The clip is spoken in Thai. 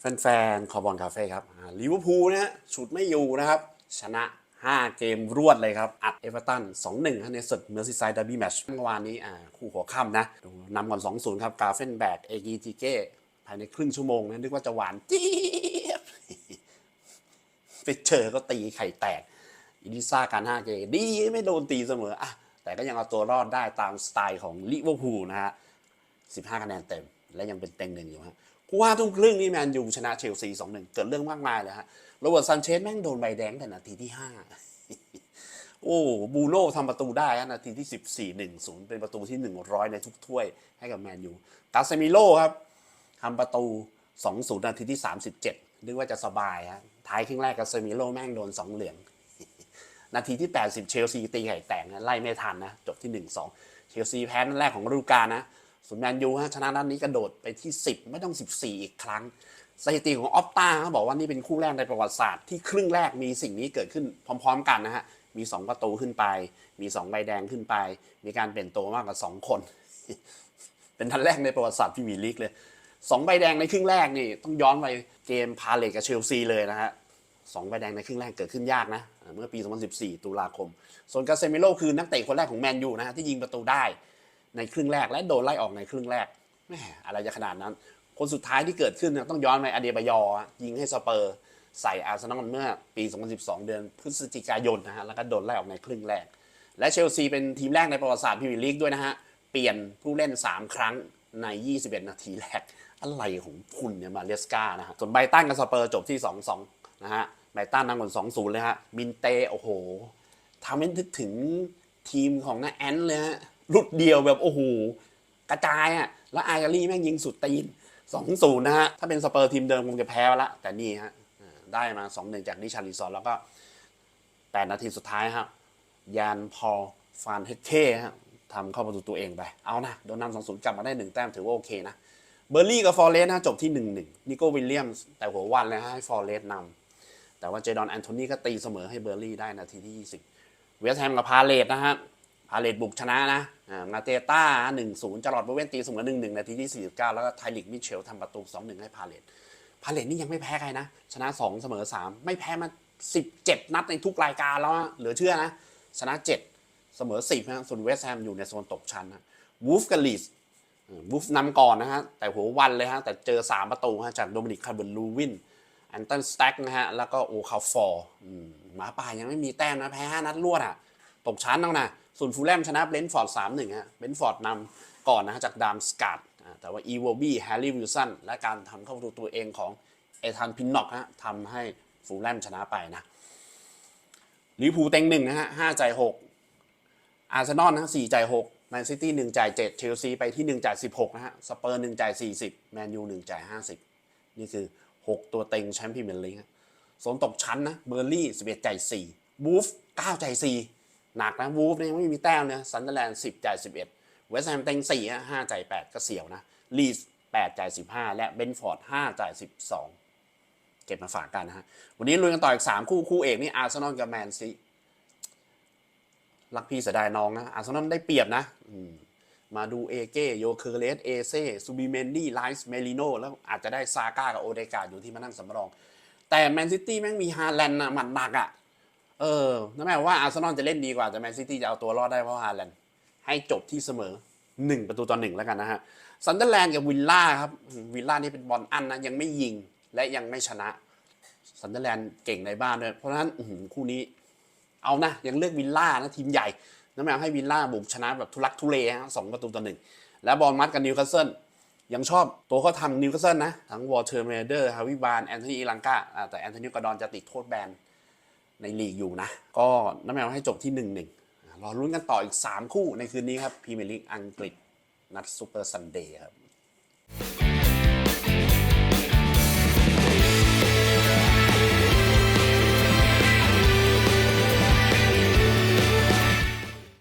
แฟนๆ คอบอลคาเฟ่ครับลิเวอร์พูลนะฮะฉุดไม่อยู่นะครับ ชนะ 5 เกมรวดเลยครับ อัดเอเวอร์ตัน 2-1ฮะในศึกเมอร์ซีไซด์ดับบี้แมตช์เมื่อวานนี้คู่หัวค่ำนะนำก่อน 2-0 ครับ กาเฟนแบกเอกีจิเก้ภายในครึ่งชั่วโมงนะนึกว่าจะหวานจี๊บไปเจอก็ตีไข่แตกอินิซ่าการห้าเกมดีไม่โดนตีเสมออะแต่ก็ยังเอาตัวรอดได้ตามสไตล์ของลิเวอร์พูลนะฮะ15 คะแนนเต็ม และยังเป็นเต็งหนึ่งอยู่ฮะ กูว่าทุ่มครึ่งนี่แมนยูชนะเชลซี2-1เกิดเรื่องมากมายเลยฮะโรเบิร์ตซันเชสแม่งโดนใบแดงแต่นาทีที่5โอ้บูโน่ทำประตูได้นาทีที่14 1-0เป็นประตูที่100ในทุกถ้วยให้กับแมนยูกาเซมิโลครับทำประตู2-0นย์นาทีที่37นึกว่าจะสบายฮะท้ายครึ่งแรกกาเซมิโลแม่งโดน2เหลืองนาทีที่ 80 เชลซีตีไข่แตกนะไล่ไม่ทันนะ จบที่ 1-2 เชลซีแพ้นัดแรกของฤดูกาลนะ ส่วนแมนยูฮะชนะนัดนี้กระโดดไปที่ 10 ไม่ต้อง 14 อีกครั้ง สถิติของออฟตาเขาบอกว่านี่เป็นคู่แรกในประวัติศาสตร์ที่ครึ่งแรกมีสิ่งนี้เกิดขึ้นพร้อม ๆ กันนะฮะมี 2 ประตูขึ้นไป มี 2 ใบแดงขึ้นไป มีการเปลี่ยนตัวมากกว่า 2 คน เป็นทันแรกในประวัติศาสตร์พรีเมียร์ลีกเลยสองใบแดงในครึ่งแรกนี่ต้องย้อนไปเกมพาเลทกับเชลซีเลยนะฮะสองใบแดงในครึ่งแรกเกิดขึ้นยากนะเมื่อปี 2014 ตุลาคม ส่วนกาเซมิโลคือนักเตะคนแรกของแมนยูนะฮะที่ยิงประตูได้ ในครึ่งแรก และโดนไล่ออกในครึ่งแรกแหมอะไรจะขนาดนั้น คนสุดท้ายที่เกิดขึ้นต้องย้อนไปอเดบายอร์ยิงให้สเปอร์ ใส่อาร์เซนอลเมื่อปี 2012 เดือนพฤศจิกายนนะฮะแล้วก็โดนไล่ออกในครึ่งแรก และเชลซีเป็นทีมแรกในประวัติศาสตร์พรีเมียร์ลีกด้วยนะฮะเปลี่ยนผู้เล่น 3 ครั้งใน 21 นาทีแรกอะไรของคุณเนี่ยมาเลสกานะฮะส่วนไบตันกับสเปอร์จบที่ 2-2 นะฮะไบตันนำก่อน2-0 เลยฮะมินเตโอ้โหทำให้นึกถึงทีมของน้าแอนเลยฮะ รุดเดียวแบบโอ้โหกระจายอะแล้วอาร์ลี่แม่งยิงสุดตีน2-0นย์นะฮะ ถ้าเป็นสเปอร์ทีมเดิมคงจะแพ้ไปละ แต่นี่ฮะได้มา2-1จากดิชาริซอนแล้วก็8นาทีสุดท้ายครับยานพอฟานเฮดเคฮะทำเข้าประตูตัวเองไป เอานะ โดนนำสองศูนย์กลับมาได้หนึ่งแต้มถือว่าโอเคนะ เบอร์ลี่กับฟอร์เรสนะจบที่หนึ่งหนึ่งนิโก้วิลเลียมส์แต่หัววันเลยฮะให้ฟอร์เรสนำแต่ว่าเจดอนแอนโทนีก็ตีเสมอให้เบอร์ลี่ได้นาทีที่20เวสต์แฮมกับพาเลตนะฮะ พาเลตบุกชนะนะมาเตต้าหนึ่งศูนย์จรอดเบเวนตีเสมอหนึ่งหนึ่งนาทีที่49แล้วก็ไทลิกมิเชลทำประตูสองหนึ่งให้พาเลตพาเลตนี่ยังไม่แพ้ใครนะ ชนะ2เสมอ3ไม่แพ้มา17นัดในทุกรายการแล้วเหลือเชื่อนะ ชนะ7เสมอ10นะส่วนเวสต์แฮมอยู่ในโซนตกชั้นนะวูฟกับลีสวูฟนำก่อนนะฮะ แต่หัววันเลยฮะ แต่เจอ 3 ประตูฮะ จากโดมินิกคาร์เบนลูวินแอนตันสแต็กนะฮะ แล้วก็โอคาฟอร์มหมาป่ายังไม่มีแต้มนะ แพ้ 5 นัดรวดอะ ตกชั้นแล้วนะ ส่วนฟูลแลมชนะเบนท์ฟอร์ด3-1ฮะเบนท์ฟอร์ดนำก่อนนะฮะจากดามสกัดอ่าแต่ว่าอีวอบี้แฮร์รี่วิลสันและการทำเข้าประตูตัวเองของเอธานพินน็อกฮะทำให้ฟูลแลมชนะไปนะลิเวอร์พูลเต็งหนึ่งนะฮะห้าใจหกอาร์เซนอลนะสี่ใจหกแมนซิตี้หนึ่งจ่ายเจ็ดเชลซีไปที่หนึ่งจ่ายสิบหกนะฮะสเปอร์หนึ่งจ่ายสี่สิบแมนยูหนึ่งจ่ายห้าสิบนี่คือหกตัวเต็งแชมป์พรีเมียร์ลีกฮะโซนตกชั้นนะเบอร์ลี่สิบเอ็ดจ่ายสี่บูฟเก้าจ่ายสี่ หนักนะบูฟเนี่ยยังไม่มีแต้มนะซันเดอร์แลนด์สิบจ่ายสิบเอ็ดเวสต์แฮมเต็งสี่ฮะห้าจ่ายแปดก็เสียวนะลีสแปดจ่ายสิบห้าและเบนฟอร์ดห้าจ่ายสิบสองเก็บมาฝากกันนะฮะวันนี้ลุยกันต่ออีกสามคู่คู่เอกนี่อาร์เซนอลกับแมนซีรักพี่เสียดายน้องนะอาร์เซนอลได้เปรียบนะมาดูเอเก้โยเคอร์เลสเอเซ่ซูบิเมนดี้ไลส์เมลิโนแล้วอาจจะได้ซาก้ากับโอเดกาอยู่ที่มานั่งสำรอง แต่แมนซิตี้แม่งมีฮาแลนด์นะหมัดหนักอะ่ะ เออนั่นหมายว่าอาร์เซนอลจะเล่นดีกว่าแต่แมนซิตี้จะเอาตัวรอดได้เพราะฮาแลนด์ให้จบที่เสมอ 1 ประตูต่อหนึ่งแล้วกันนะฮะซันเดอร์แลนด์กับวิลล่าครับวิลล่านี่เป็นบอลอันนะยังไม่ยิงและยังไม่ชนะซันเดอร์แลนด์เก่งในบ้านด้วยเพราะฉะนั้นคู่นี้เอานะยังเลือกวิลล่านะทีมใหญ่นั่นหมายให้วิลล่าบุกชนะแบบทุลักทุเลฮะสองประตูต่อหนึ่งแล้วบอลมัดกับนิวคาสเซิลยังชอบตัวเขาทำนิวคาสเซิลนะทั้งวอลเทอร์เมเดอร์ฮาวิบานแอนโทนีอีลังกาแต่แอนโทนีกอร์ดอนจะติดโทษแบน ในลีกอยู่นะ ก็นั่นหมวให้จบที่หนึ่งหนึ่งรอลุ้นกันต่ออีก 3 คู่ในคืนนี้ครับพรีเมียร์ลีกอังกฤษนัดซูเปอร์ซันเดย์ครับ